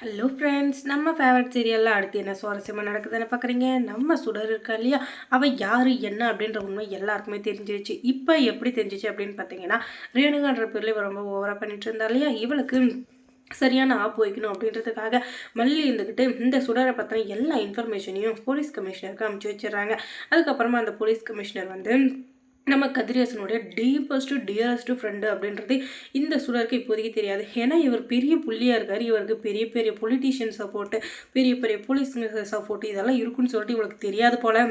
Hello friends நம்ம favourite சீரியலில் அடுத்து என்ன சுவாரஸ்யமாக நடக்குதுன்னு பார்க்குறீங்க நம்ம சுடர் இருக்கா இல்லையா? அவள் யார் என்ன அப்படின்ற உண்மை எல்லாருக்குமே தெரிஞ்சிருச்சு. இப்போ எப்படி தெரிஞ்சிச்சு அப்படின்னு பார்த்தீங்கன்னா ரேணுகான்ற பேரில் இவள் ரொம்ப ஓவராக பண்ணிட்டு இருந்தா இல்லையா? இவளுக்கு சரியான ஆப் வைக்கணும் அப்படின்றதுக்காக மல்லி இருந்துக்கிட்டு இந்த சுடரை பற்றின எல்லா இன்ஃபர்மேஷனையும் போலீஸ் கமிஷனருக்கு அனுப்பிச்சி வச்சிடுறாங்க. அதுக்கப்புறமா அந்த போலீஸ் கமிஷனர் வந்து நம்ம கதிரேசனுடைய டீப்பஸ்ட்டு டியரஸ்ட்டு ஃப்ரெண்டு அப்படின்றது இந்த சுடருக்கு இப்போதைக்கு தெரியாது. ஏன்னா இவர் பெரிய புள்ளியாக இருக்கார். இவருக்கு பெரிய பெரிய பொலிட்டீஷியன் சப்போர்ட்டு பெரிய பெரிய போலீஸ் சப்போர்ட்டு இதெல்லாம் இருக்குன்னு சொல்லிட்டு இவளுக்கு தெரியாது போல்.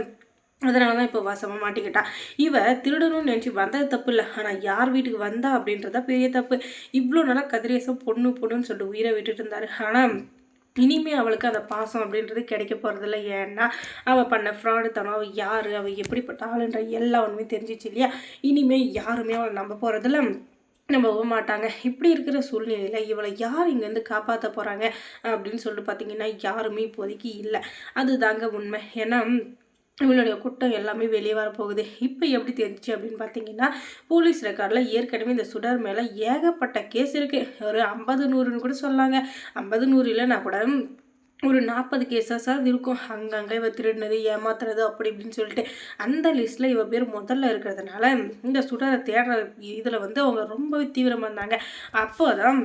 அதனால தான் இப்போ வாசமாக மாட்டிக்கிட்டா. இவ திருடணும்னு நினச்சி வந்தது தப்பு இல்லை. ஆனால் யார் வீட்டுக்கு வந்தா அப்படின்றத பெரிய தப்பு. இவ்வளோ நாளாக கதிரேசம் பொண்ணு பொண்ணுன்னு சொல்லிட்டு உயிரை விட்டுட்டு இருந்தார். ஆனால் இனிமே அவளுக்கு அந்த பாசம் அப்படின்றது கிடைக்க போகிறதில்ல ஏன்னா அவள் பண்ண ஃப்ராடு தனம் அவள் யார் அவள் எப்படிப்பட்ட ஆளுன்ற எல்லா ஒன்றுமே தெரிஞ்சிச்சு இல்லையா? இனிமேல் யாருமே அவளை நம்ப போகிறதில்ல நம்பவே மாட்டாங்க. இப்படி இருக்கிற சூழ்நிலையில் இவளை யார் இங்கேருந்து காப்பாற்ற போகிறாங்க அப்படின்னு சொல்லிட்டு பார்த்தீங்கன்னா யாருமே இப்போதைக்கு இல்லை. அதுதாங்க உண்மை. ஏன்னா இவளுடைய குட்டம் எல்லாமே வெளியே வரப்போகுது. இப்போ எப்படி தெரிஞ்சு அப்படின்னு பார்த்தீங்கன்னா போலீஸ் ரெக்கார்டில் ஏற்கனவே இந்த சுடர் மேலே ஏகப்பட்ட கேஸ் இருக்குது ஒரு ஐம்பது நூறுன்னு கூட சொல்லாங்க. ஐம்பது நூறு இல்லைன்னா கூட ஒரு நாற்பது கேசஸாக இருக்கும். அங்கங்கே இவ திருடினது ஏமாத்துறது அப்படி இப்படின்னு சொல்லிட்டு. அந்த லிஸ்ட்டில் இவ பேர் முதல்ல இருக்கிறதுனால இந்த சுடரை தேடுற இதில் வந்து அவங்க ரொம்பவே தீவிரமாக இருந்தாங்க. அப்போ தான்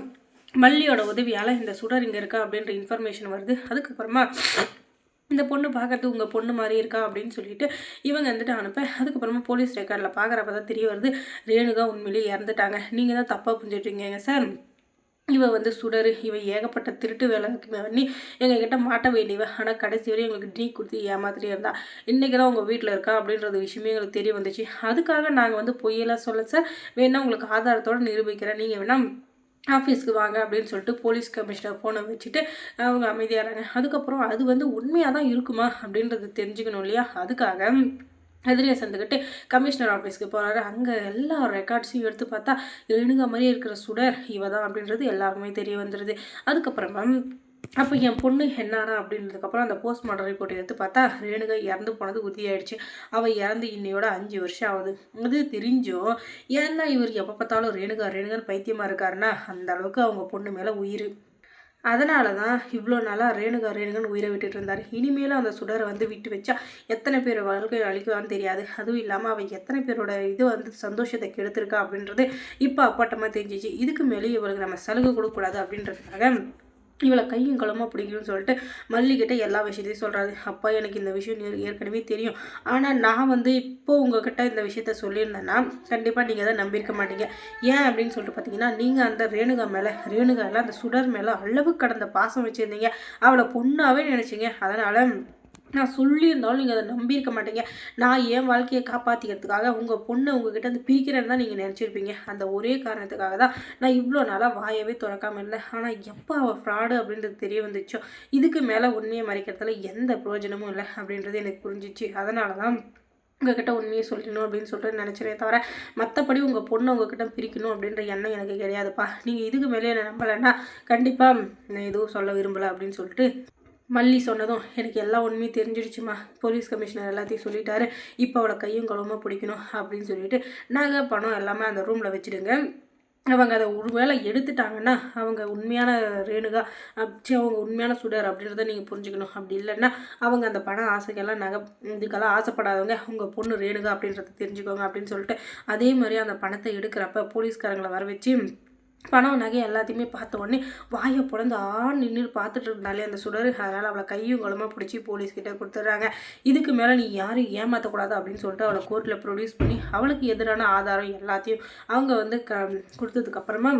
மல்லியோட உதவியால் இந்த சுடர் இங்கே இருக்கா அப்படின்ற இன்ஃபர்மேஷன் வருது. அதுக்கப்புறமா இந்த பொண்ணு பார்க்கறதுக்கு உங்கள் பொண்ணு மாதிரி இருக்கா அப்படின்னு சொல்லிட்டு இவங்க வந்துட்டு அனுப்ப. அதுக்கப்புறமா போலீஸ் ரெக்கார்டில் பார்க்குறப்ப தான் தெரிய வருது ரேணுகா உண்மையிலேயே இறந்துட்டாங்க. நீங்கள் தான் தப்பாக புரிஞ்சிட்ருக்கீங்க சார் இவ வந்து சுடரு இவ ஏகப்பட்ட திருட்டு வேலை பண்ணி எங்ககிட்ட மாட்ட வேண்டியவ. ஆனால் கடைசி வரையும் எங்களுக்கு டீ கொடுத்து ஏமாத்திட்டே இருந்தா. இன்றைக்கி தான் உங்கள் வீட்டில் இருக்கா அப்படின்றது விஷயமே எங்களுக்கு தெரிய வந்துச்சு. அதுக்காக நாங்கள் வந்து பொய்யெல்லாம் சொல்ல சார் வேணால் உங்களுக்கு ஆதாரத்தோடு நிரூபிக்கிறேன். நீங்கள் வேணால் ஆஃபீஸ்க்கு வாங்க அப்படின்னு சொல்லிட்டு போலீஸ் கமிஷனர் ஃபோனை வச்சுட்டு அவங்க அமைதியாகிறாங்க அதுக்கப்புறம் அது வந்து உண்மையாக தான் இருக்குமா? அப்படின்றது தெரிஞ்சுக்கணும் இல்லையா? அதுக்காக எதிரியை சந்துக்கிட்டு கமிஷனர் ஆஃபீஸ்க்கு போகிறாரு அங்கே எல்லா ரெக்கார்ட்ஸையும் எடுத்து பார்த்தா எழுங்க மாதிரியே இருக்கிற சுடர் இவ தான் அப்படின்றது எல்லாருக்குமே தெரிய வந்துடுது அதுக்கப்புறமா அப்போ என் பொண்ணு என்னானா அப்படின்றதுக்கப்புறம் அந்த போஸ்ட்மார்ட்டம் ரிப்போர்ட் எடுத்து பார்த்தா ரேணுகா இறந்து போனது உறுதியாயிடுச்சு. அவள் இறந்து இன்னையோட அஞ்சு வருஷம் ஆகுது. அது தெரிஞ்சும் ஏன்னா இவர் எப்போ பார்த்தாலும் ரேணுகா ரேணுகான்னு பைத்தியமாக இருக்காருன்னா அந்த அளவுக்கு அவங்க பொண்ணு மேலே உயிர். அதனால தான் இவ்வளோ நாளாக ரேணுகா ரேணுகன் உயிரை விட்டுட்டு இருந்தார். இனிமேலும் அந்த சுடரை வந்து விட்டு வச்சா எத்தனை பேர் வாழ்க்கை அழிக்குவான்னு தெரியாது. அதுவும் இல்லாமல் அவள் எத்தனை பேரோட இது வந்து சந்தோஷத்தை கெடுத்திருக்கா அப்படின்றது இப்போ அப்பட்டமாக தெரிஞ்சிச்சு. இதுக்கு மேலே இவளுக்கு நம்ம சலுகை கொடுக்கக்கூடாது அப்படின்றதுக்காக இவளை கையும் களமாக பிடிக்கணும்னு சொல்லிட்டு மல்லிகிட்ட எல்லா விஷயத்தையும் சொல்கிறாரு அப்பா எனக்கு இந்த விஷயம் ஏற்கனவே தெரியும். ஆனால் நான் வந்து இப்போ உங்ககிட்ட இந்த விஷயத்த சொல்லியிருந்தேன்னா கண்டிப்பாக நீங்கள் அதை நம்பியிருக்க மாட்டீங்க. ஏன் அப்படின்னு சொல்லிட்டு பார்த்தீங்கன்னா நீங்கள் அந்த ரேணுகா மேலே ரேணுகாவில் அந்த சுடர் மேலே அளவு கடந்த பாசம் வச்சுருந்தீங்க. அவளை பொண்ணாகவே நினச்சிங்க. அதனால் நான் சொல்லியிருந்தாலும் நீங்கள் அதை நம்பியிருக்க மாட்டீங்க. நான் என் வாழ்க்கையை காப்பாற்றிக்கிறதுக்காக உங்கள் பொண்ணை உங்ககிட்ட வந்து பிரிக்கிறேன்னு தான் நீங்கள் நினச்சிருப்பீங்க. அந்த ஒரே காரணத்துக்காக தான் நான் இவ்வளோ நாளாக வாயவே திறக்காமல் இருந்தேன். ஆனால் எப்போ அவள் ஃப்ராடு அப்படின்றது தெரிய வந்துச்சோ இதுக்கு மேலே உண்மையை மறைக்கிறதுல எந்த பிரயோஜனமும் இல்லை அப்படின்றது எனக்கு புரிஞ்சிச்சு. அதனால தான் உங்ககிட்ட உண்மையை சொல்லணும் அப்படின்னு சொல்லிட்டு நினச்சிரே தவிர மற்றபடி உங்கள் பொண்ணை உங்ககிட்ட பிரிக்கணும் அப்படின்ற எண்ணம் எனக்கு கிடையாதுப்பா. நீங்கள் இதுக்கு மேலே என்ன நம்பலைன்னா கண்டிப்பாக நான் எதுவும் சொல்ல விரும்பலை அப்படின்னு சொல்லிட்டு மல்லி சொன்னதும் எனக்கு எல்லா உண்மையும் தெரிஞ்சிடுச்சுமா. போலீஸ் கமிஷனர் எல்லாத்தையும் சொல்லிட்டாரு. இப்போ அவளை கையும் குளமாக பிடிக்கணும் அப்படின்னு சொல்லிட்டு நகை பணம் எல்லாமே அந்த ரூமில் வச்சுடுங்க. அவங்க அதை ஒருவேளை எடுத்துட்டாங்கன்னா அவங்க உண்மையான ரேணுகா சரி அவங்க உண்மையான சுடர் அப்படின்றத நீங்கள் புரிஞ்சுக்கணும். அப்படி இல்லைன்னா அவங்க அந்த பணம் ஆசைக்கெல்லாம் நகை இதுக்கெல்லாம் ஆசைப்படாதவங்க உங்கள் பொண்ணு ரேணுகா அப்படின்றத தெரிஞ்சுக்கோங்க அப்படின்னு சொல்லிட்டு அதே மாதிரி அந்த பணத்தை எடுக்கிறப்ப போலீஸ்காரங்களை வர வச்சு பணம் நகை எல்லாத்தையுமே பார்த்த உடனே வாயை பிறந்து ஆண் நின்று பார்த்துட்டு இருந்தாலே அந்த சுடர். அதனால் அவளை கையும் குளமாக பிடிச்சி போலீஸ்கிட்ட கொடுத்துட்றாங்க. இதுக்கு மேலே நீ யாரும் ஏமாற்றக்கூடாது அப்படின்னு சொல்லிட்டு அவளை கோர்ட்டில் ப்ரொடியூஸ் பண்ணி அவளுக்கு எதிரான ஆதாரம் எல்லாத்தையும் அவங்க வந்து க கொடுத்ததுக்கப்புறமா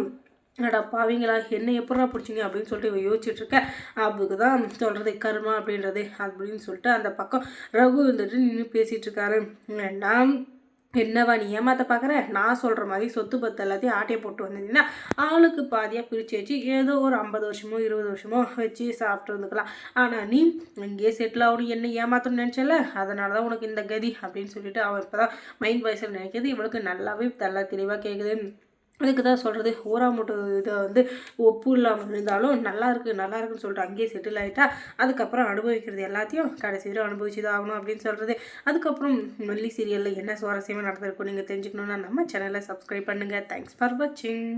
அடா பாவீங்களா என்ன எப்படா பிடிச்சிங்க அப்படின்னு சொல்லிட்டு இவ யோசிச்சுட்டு இருக்க. அவளுக்கு தான் சொல்கிறது கருமா அப்படின்றது அப்படின்னு சொல்லிட்டு அந்த பக்கம் ரகு வந்துட்டு நின்று பேசிகிட்டு இருக்காரு. நான் என்னவா நீ ஏமாத்த பார்க்குற நான் சொல்கிற மாதிரி சொத்து பத்து எல்லாத்தையும் ஆட்டையை போட்டு வந்தீங்கன்னா ஆளுக்கு பாதியாக பிரித்து வச்சு ஏதோ ஒரு ஐம்பது வருஷமோ இருபது வருஷமோ வச்சு சாப்பிட்டு வந்துக்கலாம். ஆனால் நீ இங்கேயே செட்டில் ஆகணும். என்ன ஏமாத்தணும்னு நினச்சல அதனால தான் உனக்கு இந்த கதி அப்படின்னு சொல்லிட்டு அவன் இப்போ தான் மைண்ட் வாய்ஸில் நினைக்கிறது இவளுக்கு நல்லாவே நல்லா தெளிவாக கேட்குது அதுக்கு தான் சொல்கிறது ஊராமூட்டு இதை வந்து ஒப்பு இல்லாமல் இருந்தாலும் நல்லா இருக்குது நல்லா இருக்குன்னு சொல்லிட்டு அங்கேயே செட்டில் ஆகிட்டா அதுக்கப்புறம் அனுபவிக்கிறது எல்லாத்தையும் கடைசி வரை அனுபவிச்சு தான் ஆகணும் அப்படின்னு சொல்கிறது அதுக்கப்புறம் மல்லி சீரியலில் என்ன சுவாரஸ்யமாக நடந்திருக்கும் நீங்கள் தெரிஞ்சுக்கணுன்னா நம்ம சேனலை சப்ஸ்கிரைப் பண்ணுங்கள் தேங்க்ஸ் ஃபார் வாட்சிங்